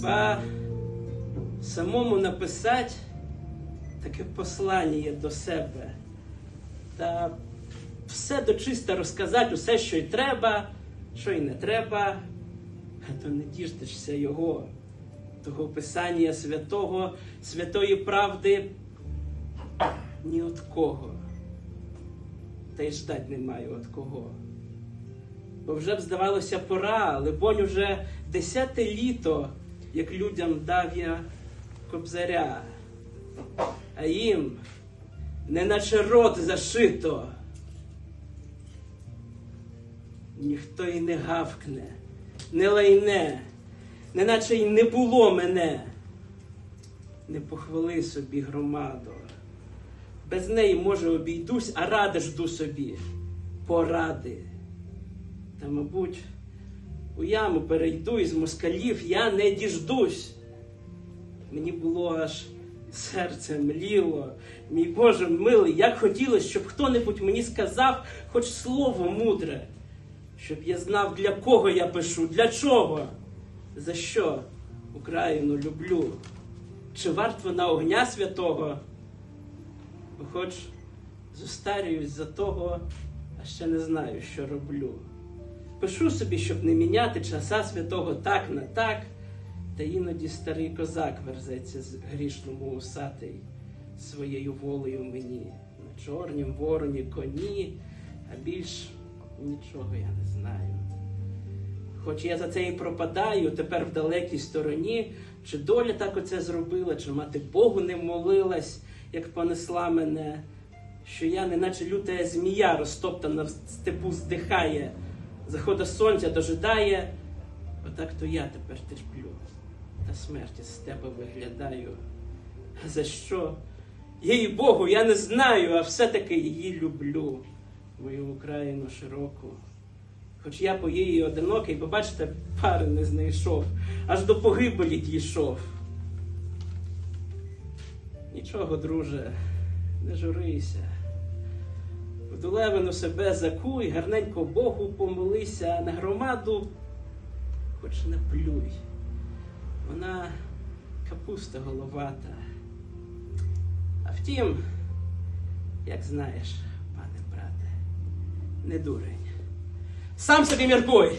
Треба самому написати таке послання до себе. Та все дочисто розказати, усе, що й треба, що й не треба, то не діждешся його, того Писання святого, святої правди ні от кого. Та й ждать немає от кого. Бо вже б здавалося пора, але бонь уже десяте літо, як людям дав я кобзаря, а їм неначе рот зашито. Ніхто й не гавкне, не лайне, неначе й не було мене. Не похвали собі громадо. Без неї, може, обійдусь, а ради жду собі. Поради. Та, мабуть, у яму перейду із москалів я не діждусь. Мені було аж серце мліло. Мій Боже милий, як хотілося, щоб хто-небудь мені сказав хоч слово мудре, щоб я знав, для кого я пишу, для чого, за що Україну люблю. Чи варт вона огня святого? Хоч зостарююсь за того, а ще не знаю, що роблю. Пишу собі, щоб не міняти часа святого так на так, та іноді старий козак верзеться з грішному усатий своєю волею мені, на чорнім вороні коні, а більш нічого я не знаю. Хоч я за це і пропадаю тепер в далекій стороні, чи доля так оце зробила, чи мати Богу не молилась, як понесла мене, що я, неначе люта змія, розтоптана в степу здихає, захода сонця дожидає, отак то я тепер терплю, та смерті з тебе виглядаю. За що? Їй Богу, я не знаю, а все-таки її люблю, мою Україну широку. Хоч я по її одинокий, побачите, пари не знайшов, аж до погибелі дійшов. Нічого, друже, не журися. В долевину себе закуй, гарненько Богу помолися, на громаду хоч не плюй. Вона капуста головата. А втім, як знаєш, пане брате, не дурень. Сам собі міркуй.